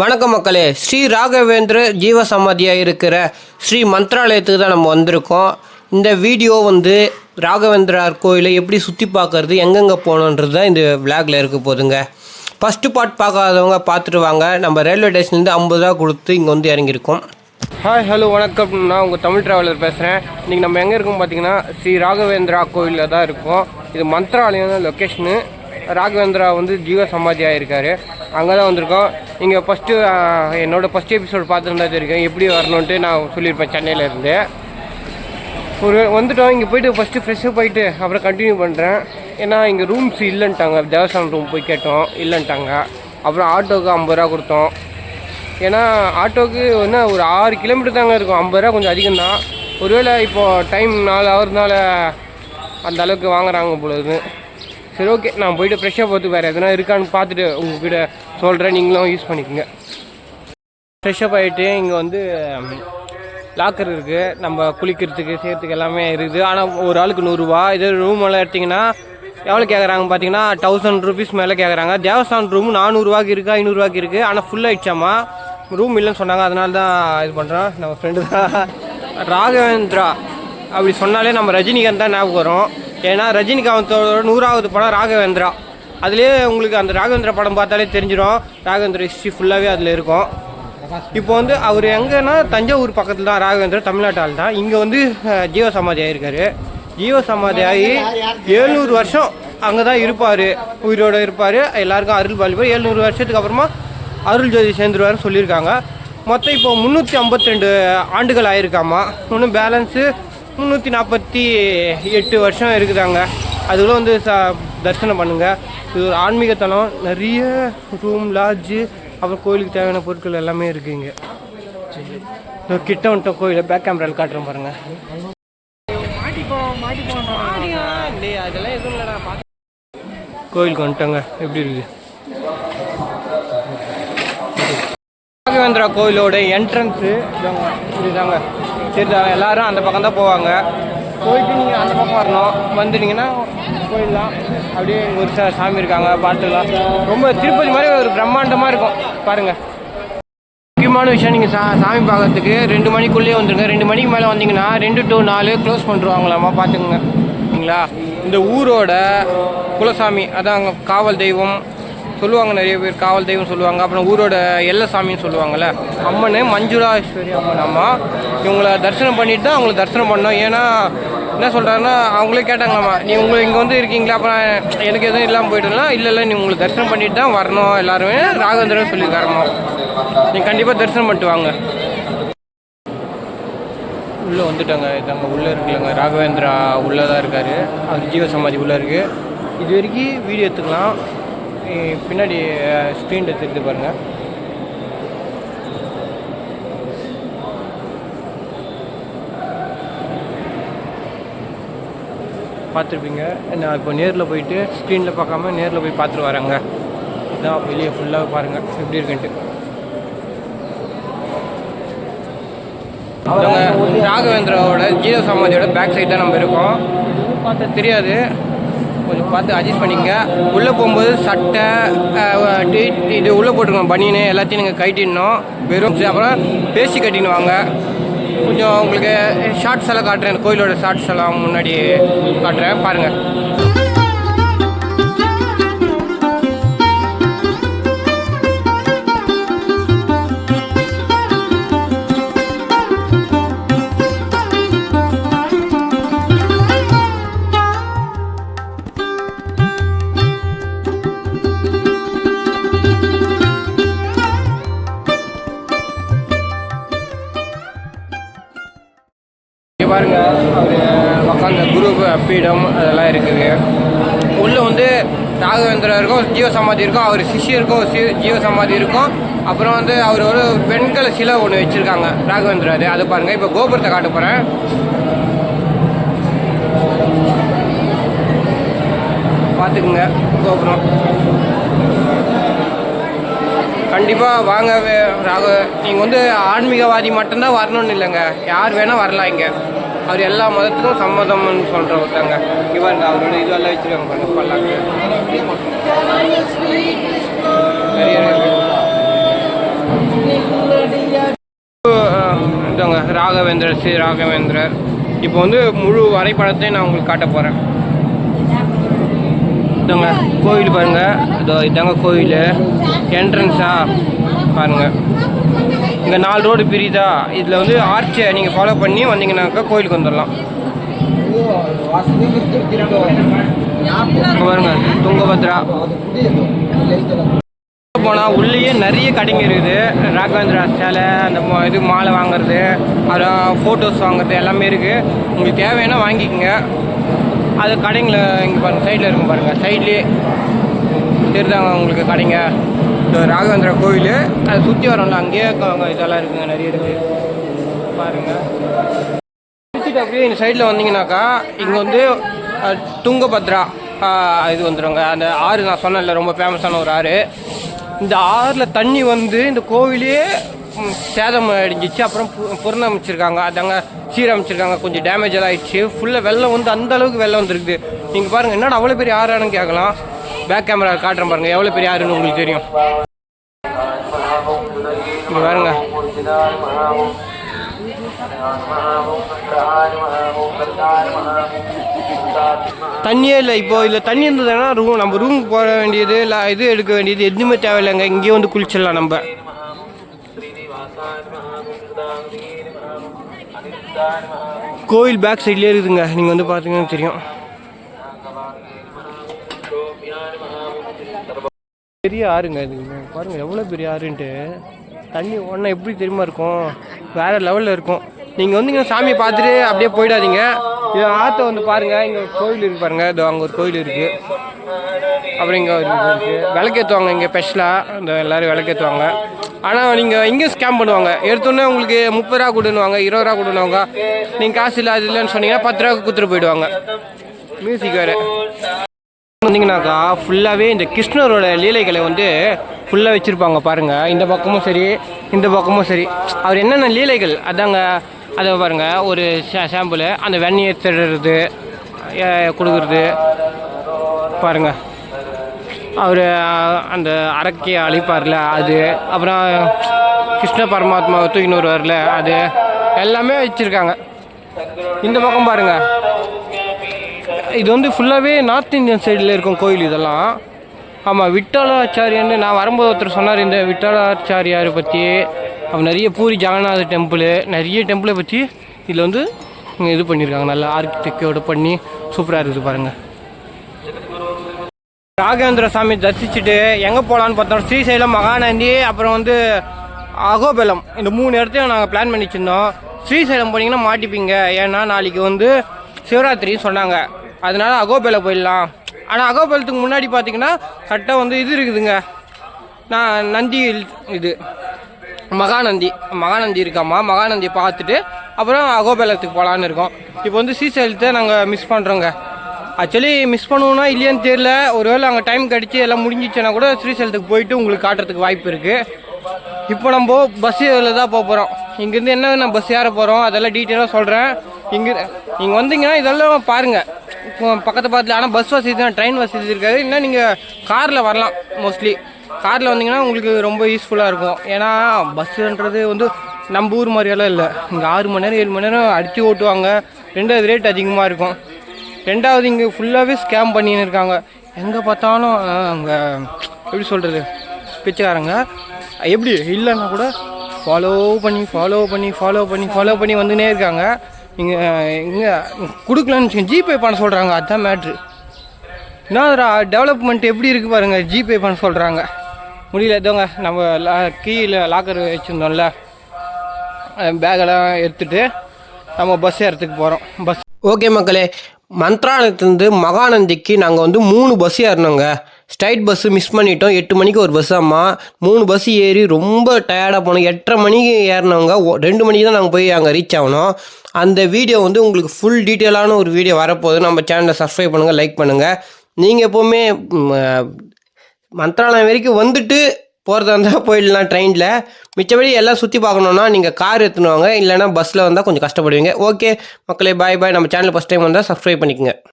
வணக்கம் மக்களே. ஸ்ரீ ராகவேந்திர ஜீவ சமாதியாக இருக்கிற ஸ்ரீ மந்த்ராலயத்துக்கு தான் நம்ம வந்திருக்கோம். இந்த வீடியோ வந்து ராகவேந்திரார் கோயிலை எப்படி சுற்றி பார்க்கறது எங்கெங்கே போகணுன்றது தான் இந்த விளாகில் இருக்க போதுங்க. ஃபஸ்ட்டு பார்ட் பார்க்காதவங்க பார்த்துட்டு வாங்க. நம்ம ரயில்வே ஸ்டேஷன்லேருந்து ஐம்பது ரூபா கொடுத்து இங்கே வந்து இறங்கியிருக்கோம். ஹாய் ஹலோ வணக்கம். நான் உங்கள் தமிழ் ட்ராவலர் பேசுகிறேன் இன்றைக்கி நம்ம எங்கே இருக்கோம் பார்த்தீங்கன்னா ஸ்ரீ ராகவேந்திரா கோயிலில் தான் இருக்கோம். இது மந்த்ராலயம் லொக்கேஷனு ராகவேந்திரா வந்து ஜீவ சமாதி இருக்கார் அங்கே தான் வந்திருக்கோம். இங்கே ஃபஸ்ட்டு என்னோட ஃபஸ்ட் எபிசோடு பார்த்துருந்தா தெரியும். எப்படி வரணுன்ட்டு நான் சொல்லியிருப்பேன் சென்னையிலேருந்து ஒரு வந்துட்டோம். இங்கே போயிட்டு ஃபஸ்ட்டு ஃப்ரெஷ்ஷாக போயிட்டு அப்புறம் கண்டினியூ பண்ணுறேன் ஏன்னா இங்கே ரூம்ஸ் இல்லைன்ட்டாங்க. தேவஸ்தானம் ரூம் போய் கேட்டோம். இல்லைன்ட்டாங்க. அப்புறம் ஆட்டோவுக்கு ஐம்பது ரூபா கொடுத்தோம். ஏன்னா ஆட்டோவுக்கு என்ன ஒரு ஆறு கிலோமீட்டர் தாங்க இருக்கும். ஐம்பது ரூபா கொஞ்சம் அதிகம் தான். ஒருவேளை இப்போது டைம் நாலு ஹவர்னால அந்த அளவுக்கு வாங்குறாங்க பொழுது சரி ஓகே நான் போயிட்டு ஃப்ரெஷ்ஷாக பார்த்து வேறு எதனா இருக்கான்னு பார்த்துட்டு உங்ககிட்ட சொல்கிறேன் நீங்களும் யூஸ் பண்ணிக்கோங்க. ஃப்ரெஷ்ஷப் ஆகிட்டு இங்கே வந்து லாக்கர் இருக்குது நம்ம குளிக்கிறதுக்கு செய்கிறதுக்கு எல்லாமே இருக்குது. ஆனால் ஒரு ஆளுக்கு நூறுரூவா இதே ரூம் எல்லாம் எடுத்திங்கன்னா எவ்வளோ கேட்குறாங்க பார்த்தீங்கன்னா தௌசண்ட் ருபீஸ் மேலே கேட்குறாங்க தேவஸ்தான் ரூம் நானூறுரூவாக்கு இருக்குது ஐநூறுரூவாக்கு இருக்குது ஆனால் ஃபுல் ஆகிடுச்சாமா ரூம் இல்லைன்னு சொன்னாங்க. அதனால தான் இது பண்ணுறோம் நம்ம ஃப்ரெண்டு தான். ராகவேந்திரா. அப்படி சொன்னாலே நம்ம ரஜினிகாந்த் தான் ஞாபகம் வரும். ஏன்னா ரஜினிகாந்தோட நூறாவது படம் ராகவேந்திரா. அதுலேயே உங்களுக்கு அந்த ராகவேந்திரா படம் பார்த்தாலே தெரிஞ்சிடும் ராகவேந்திர ஹிஸ்ட்ரி ஃபுல்லாகவே அதில் இருக்கும். இப்போ வந்து அவர் எங்கன்னா தஞ்சாவூர் பக்கத்தில் தான் ராகவேந்திரா தமிழ்நாட்டால் தான். இங்கே வந்து ஜீவ சமாதி ஆகிருக்காரு ஜீவ சமாதி ஆகி ஏழ்நூறு வருஷம் அங்கே தான் இருப்பார். உயிரோடு இருப்பார். எல்லாருக்கும் அருள் பாலிப்பார். ஏழ்நூறு வருஷத்துக்கு அப்புறமா அருள் ஜோதி சேர்ந்துருவாருன்னு சொல்லியிருக்காங்க. மொத்தம் இப்போ முந்நூற்றி ஐம்பத்தி ரெண்டு ஆண்டுகள் ஆயிருக்காமா. இன்னும் பேலன்ஸு முந்நூற்றி நாற்பத்தி எட்டு வருஷம் இருக்குதாங்க. அதுக்குள்ள வந்து ச தரிசனம் பண்ணுங்கள் இது ஒரு ஆன்மீக தலம். நிறைய ரூம் லாட்ஜு அப்புறம் கோயிலுக்கு தேவையான பொருட்கள் எல்லாமே இருக்குது இங்கே கிட்ட வந்துட்டோம் கோயிலை பேக் கேமராவில் காட்டுறேன் பாருங்கள் கோயிலுக்கு வந்துட்டோங்க. எப்படி இருக்குது? ராகவேந்திரா கோயிலோட என்ட்ரன்ஸு இதுதாங்க. சரிதாங்க எல்லாரும் அந்த பக்கம் தான் போவாங்க. போயிட்டு நீங்கள் அந்த பக்கம் வரணும். வந்துட்டீங்கன்னா போயிடலாம். அப்படியே ஒரு சாமி இருக்காங்க பார்த்துக்கலாம் ரொம்ப திருப்பதி மாதிரி ஒரு பிரம்மாண்டமாக இருக்கும். பாருங்கள் முக்கியமான விஷயம் நீங்கள் சா சாமி பார்க்கறதுக்கு ரெண்டு மணிக்குள்ளேயே வந்துருங்க ரெண்டு மணிக்கு மேலே வந்தீங்கன்னா ரெண்டு டு நாலு க்ளோஸ் பண்ணிருவாங்களாமா பார்த்துக்குங்க சரிங்களா? இந்த ஊரோட குலசாமி அதான் அங்கே காவல் தெய்வம் சொல்லுவாங்க நிறைய பேர் காவல் தெய்வம் சொல்லுவாங்க. அப்புறம் ஊரோட எல்லை சாமின்னு சொல்லுவாங்கள்ல அம்மன் மஞ்சுளாஸ்வரி அம்மன் அம்மா. இவங்கள தரிசனம் பண்ணிட்டு தான் அவங்கள தரிசனம் பண்ணோம். ஏன்னா என்ன சொல்கிறாங்கன்னா அவங்களே கேட்டாங்களாம்மா நீ உங்களை இங்கே வந்து இருக்கீங்களா? அப்புறம் எனக்கு எதுவும் இல்லாமல் போயிட்டுலாம் இல்லை இல்லை நீ உங்களுக்கு தரிசனம் பண்ணிட்டு தான் வரணும் எல்லாருமே ராகவேந்திரன் சொல்லியிருக்காரம்மா நீங்கள் கண்டிப்பாக தரிசனம் பண்ணிட்டு வாங்க. உள்ளே வந்துட்டாங்க. இதாங்க உள்ளே இருக்குல்லங்க. ராகவேந்திரா உள்ளே தான் இருக்கார். அவர் ஜீவ சமாதி உள்ளே இருக்குது இது வரைக்கும் வீடியோ எடுத்துக்கலாம். பின்னாடி ஸ்க்ரீன் எடுத்துருக்கு பாருங்கள் பார்த்துருப்பீங்க. நான் இப்போ நேரில் போயிட்டு ஸ்க்ரீனில் பார்க்காம நேரில் போய் பார்த்துட்டு வரேங்க. இதான் வெளியே ஃபுல்லாக பாருங்கள் எப்படி இருக்குன்ட்டு. அவங்க ராகவேந்திராவோட ஜீவ சமாதியோட பேக் சைடு தான் நம்ம இருக்கோம். பார்த்தா தெரியாது. கொஞ்சம் பார்த்து அட்ஜஸ்ட் பண்ணிங்க. உள்ளே போகும்போது சட்டை டி- இது உள்ளே போட்டுருக்கோம் பனியனு எல்லாத்தையும் நீங்கள் கட்டிடணும். வெறும் அப்புறம் பேசி கட்டின்னு வாங்க கொஞ்சம் உங்களுக்கு ஷார்ட்ஸ் எல்லாம் காட்டுறேன். கோயிலோட ஷார்ட்ஸ் எல்லாம் முன்னாடி காட்டுறேன். பாருங்கள் பாருங்கள் பாருங்க அவர் உட்காந்த குரு பீடம் அதெல்லாம் இருக்குது. உள்ளே வந்து ராகவேந்திரா இருக்கும் ஜீவ சமாதி இருக்கும் அவர் சிஷியருக்கும் சி- ஜீவ சமாதி இருக்கும். அப்புறம் வந்து அவர் ஒரு வெண்கல சிலை ஒன்று வச்சுருக்காங்க ராகவேந்திரா அது அது பாருங்கள் இப்போ கோபுரத்தை காட்ட போகிறேன் பார்த்துக்குங்க கோபுரம். கண்டிப்பாக வாங்க ராக நீங்கள் வந்து ஆன்மீகவாதி மட்டும்தான் வரணும்னு இல்லைங்க. யார் வேணால் வரலாம் இங்கே. அவர் எல்லா மதத்துக்கும் சம்மதம்னு சொல்கிற ஒருத்தங்க. இவர் அவரோட இதெல்லாம் வச்சுருக்காங்க பல்லாக்கு இதவங்க ராகவேந்திரர் ஸ்ரீ ராகவேந்திரர். இப்போ வந்து முழு வரைபடத்தையும் நான் உங்களுக்கு காட்ட போகிறேன் இதங்க கோயில் பாருங்கள் இதோ இதாங்க கோயில். என்ட்ரன்ஸா பாருங்கள் இங்கே நாலு ரோடு பிரியுதா? இதில் வந்து ஆர்ச்சை நீங்கள் ஃபாலோ பண்ணி வந்தீங்கன்னாக்கா கோயிலுக்கு வந்துடலாம் பாருங்க துங்கபத்ரா. போனால் உள்ளேயே நிறைய கடைங்க இருக்குது. ராகவேந்திரா சேலை அந்த இது மாலை வாங்குறது அப்புறம் ஃபோட்டோஸ் வாங்குறது எல்லாமே இருக்குது உங்களுக்கு தேவையான வாங்கிக்கோங்க. அது கடைங்களை இங்கே பாருங்கள் சைடில் இருக்கும் பாருங்கள் சைட்லேயே தெரிதாங்க உங்களுக்கு கடைங்க? ராகவேந்திரா கோவில் அதை சுற்றி வரோம்ல அங்கேயே அங்கே இதெல்லாம் இருக்குங்க நிறைய இருக்குது பாருங்கள் திருச்சிட்டு அப்படியே இந்த சைடில் வந்தீங்கன்னாக்கா இங்கே வந்து துங்கபத்ரா இது வந்துடுங்க அந்த ஆறு நான் சொன்னேன்ல ரொம்ப ஃபேமஸான ஒரு ஆறு. இந்த ஆறில் தண்ணி வந்து இந்த கோவிலே சேதம் அடைஞ்சிச்சு. அப்புறம் பு- அதாங்க சீரமைச்சிருக்காங்க. கொஞ்சம் டேமேஜ் எல்லாம் ஆயிடுச்சு. ஃபுல்லாக வெள்ளம் வந்து அந்த அளவுக்கு வெள்ளம் வந்துருக்குது. நீங்கள் பாருங்கள் என்னடா அவ்வளோ பெரிய ஆறானு கேட்கலாம். பேக் கேமரா காட்டுறேன் பாருங்கள் எவ்வளோ பெரிய ஆறுன்னு உங்களுக்கு தெரியும். இங்க பாருங்க. தண்ணியே இல்லை. இப்போ இதில் தண்ணி இருந்ததுன்னா ரூம் நம்ம ரூமுக்கு போக வேண்டியது இல்லை இது எடுக்க வேண்டியது எதுவுமே தேவையில்லைங்க. இங்கேயே வந்து குளிச்சிடலாம் நம்ம. கோயில் பேக் சைட்லேயே இருக்குதுங்க. நீங்கள் வந்து பார்த்தீங்கன்னா தெரியும். பெரிய ஆறுங்க இது. பாருங்க எவ்வளோ பெரிய ஆறுன்ட்டு. தண்ணி ஒன்றா எப்படி தெரியுமா இருக்கும்? வேற லெவலில் இருக்கும். நீங்கள் வந்தீங்கன்னா சாமியை பார்த்துட்டு அப்படியே போயிடாதீங்க. இது ஆற்ற வந்து பாருங்கள் இங்கே கோயில் இருக்கு பாருங்க. இதோ அங்கே ஒரு கோயில் இருக்குது அப்புறம் இங்கே இருக்குது விளக்கேற்றுவாங்க இங்கே ஸ்பெஷலாக இந்த எல்லோரும் விளக்கேற்றுவாங்க ஆனால் நீங்கள் இங்கே ஸ்கேம் பண்ணுவாங்க. எடுத்தோன்னே உங்களுக்கு முப்பது ரூபா கொடுன்னுவாங்க இருபது ரூபா கொடுன்னுவாங்க. நீங்கள் காசு இல்லை அது இல்லைன்னு சொன்னீங்கன்னா பத்து ரூபா கொடுத்துட்டு போயிடுவாங்க. மியூசிக் வேறு. வந்தீங்கன்னாக்கா ஃபுல்லாகவே இந்த கிருஷ்ணரோட லீலைகளை வந்து ஃபுல்லாக வச்சுருப்பாங்க பாருங்கள் இந்த பக்கமும் சரி இந்த பக்கமும் சரி. அவர் என்னென்ன லீலைகள்? அதாங்க அதை பாருங்க. ஒரு சாம்பிள் அந்த வெண்ணியை திடுறது கொடுக்குறது. பாருங்கள் அவர் அந்த அரக்கியை அழிப்பார்ல அது. அப்புறம் கிருஷ்ண பரமாத்மா தூக்கின்னு வருவார்ல அது. எல்லாமே வச்சுருக்காங்க. இந்த பக்கம் பாருங்கள் இது வந்து ஃபுல்லாகவே நார்த் இந்தியன் சைடில் இருக்கும் கோயில் இதெல்லாம். ஆமாம் விட்டாலாச்சாரியன்னு நான் வரும்போது ஒருத்தர் சொன்னார் இந்த விட்டாலாச்சாரியாரை பற்றி அவர் நிறைய பூரி ஜெகநாத டெம்பிள் நிறைய டெம்பிளை பற்றி இதில் வந்து இங்கே இது பண்ணியிருக்காங்க நல்லா ஆர்கிடெக்டோட பண்ணி சூப்பராக இருக்குது பாருங்கள் ராகேந்திர சாமி தரிசிச்சுட்டு எங்கே போகலான்னு பார்த்தோம். ஸ்ரீசைலம் மகாநந்தி அப்புறம் வந்து அகோபலம். இந்த மூணு இடத்தையும் நாங்கள் பிளான் பண்ணி வச்சிருந்தோம் ஸ்ரீசைலம் போனீங்கன்னா மாட்டிப்பீங்க. ஏன்னா நாளைக்கு வந்து சிவராத்திரின்னு சொன்னாங்க. அதனால அகோபலம் போயிடலாம். ஆனால் அகோபலத்துக்கு முன்னாடி பார்த்தீங்கன்னா கரெக்டாக வந்து இது இருக்குதுங்க. நான் நந்தி இது. மகாநந்தி. மகாநந்தி இருக்காம்மா. மகாநந்தியை பார்த்துட்டு அப்புறம் அகோபேலத்துக்கு போகலான்னு இருக்கோம். இப்போ வந்து ஸ்ரீசைலத்தை நாங்கள் மிஸ் பண்ணுறோங்க ஆக்சுவலி மிஸ் பண்ணுவோம்னா இல்லையான்னு தெரியல. ஒருவேளை அங்கே டைம் கிடச்சி எல்லாம் முடிஞ்சிச்சுன்னா கூட ஸ்ரீசைலத்துக்கு போயிட்டு உங்களுக்கு காட்டுறதுக்கு வாய்ப்பு இருக்குது இப்போ நம்ம பஸ்ஸில் தான் போக போகிறோம் இங்கேருந்து என்ன பஸ் ஏற போகிறோம் அதெல்லாம் டீட்டெயிலாக சொல்கிறேன் இங்கே நீங்கள் வந்தீங்கன்னா இதெல்லாம் பாருங்கள் பக்கத்து பக்கத்தில் ஆனால் பஸ் வசதி தான் ட்ரெயின் வசதி இருக்காது. இல்லை நீங்கள் காரில் வரலாம் மோஸ்ட்லி காரில் வந்தீங்கன்னா உங்களுக்கு ரொம்ப யூஸ்ஃபுல்லாக இருக்கும். ஏன்னா பஸ்ஸுன்றது வந்து நம்ம ஊர் மாதிரியெல்லாம் இல்லை. இங்கே ஆறு மணி நேரம் ஏழு மணி நேரம் அடித்து ஓட்டுவாங்க. ரெண்டாவது ரேட் அதிகமாக இருக்கும். ரெண்டாவது இங்கே ஃபுல்லாகவே ஸ்கேம் பண்ணின்னு இருக்காங்க. எங்கே பார்த்தாலும் அங்கே எப்படி சொல்கிறது பிச்சைக்காரங்க எப்படி இல்லைன்னா கூட ஃபாலோ பண்ணி ஃபாலோ பண்ணி ஃபாலோ பண்ணி ஃபாலோ பண்ணி வந்துனே இருக்காங்க. இங்கே இங்கே கொடுக்கலன்னு வச்சுக்கோங்க ஜிபே பண்ண சொல்கிறாங்க அதுதான் மேட்ரு என்னடா டெவலப்மெண்ட் எப்படி இருக்குது பாருங்க ஜிபே பண்ண சொல்கிறாங்க முடியல எதுவங்க நம்ம லா கீழே லாக்கர் வச்சுருந்தோம்ல. பேக்கெல்லாம் எடுத்துகிட்டு நம்ம பஸ் ஏறத்துக்கு போகிறோம் பஸ் ஓகே மக்களே மந்த்ராலயத்துலேருந்து மகாநந்திக்கு நாங்கள் வந்து மூணு பஸ் ஏறினோங்க ஸ்ட்ரைட் பஸ்ஸு மிஸ் பண்ணிட்டோம். எட்டு மணிக்கு ஒரு பஸ் ஆமா. மூணு பஸ் ஏறி ரொம்ப டயர்டாக போனோம். எட்டரை மணிக்கு ஏறினவங்க ஒ- ரெண்டு மணிக்கு தான் நாங்கள் போய் அங்கே ரீச் ஆகணும். அந்த வீடியோ வந்து உங்களுக்கு ஃபுல் டீட்டெயிலான ஒரு வீடியோ வரப்போகுது. நம்ம சேனலை சப்ஸ்கிரைப் பண்ணுங்கள் லைக் பண்ணுங்கள் நீங்கள் எப்போவுமே மந்த்ராலயம் வரைக்கும் வந்துட்டு போகிறதா இருந்தால் போயிடலாம் ட்ரெயினில் மிச்சபடி எல்லாம் சுற்றி பார்க்கணுன்னா நீங்கள் கார் எடுத்துன்னு வாங்க. இல்லைன்னா பஸ்ஸில் வந்தால் கொஞ்சம் கஷ்டப்படுவீங்க. ஓகே மக்களே பாய் பாய் நம்ம சேனல் ஃபஸ்ட் டைம் வந்தால் சப்ஸ்கிரைப் பண்ணிக்கோங்க.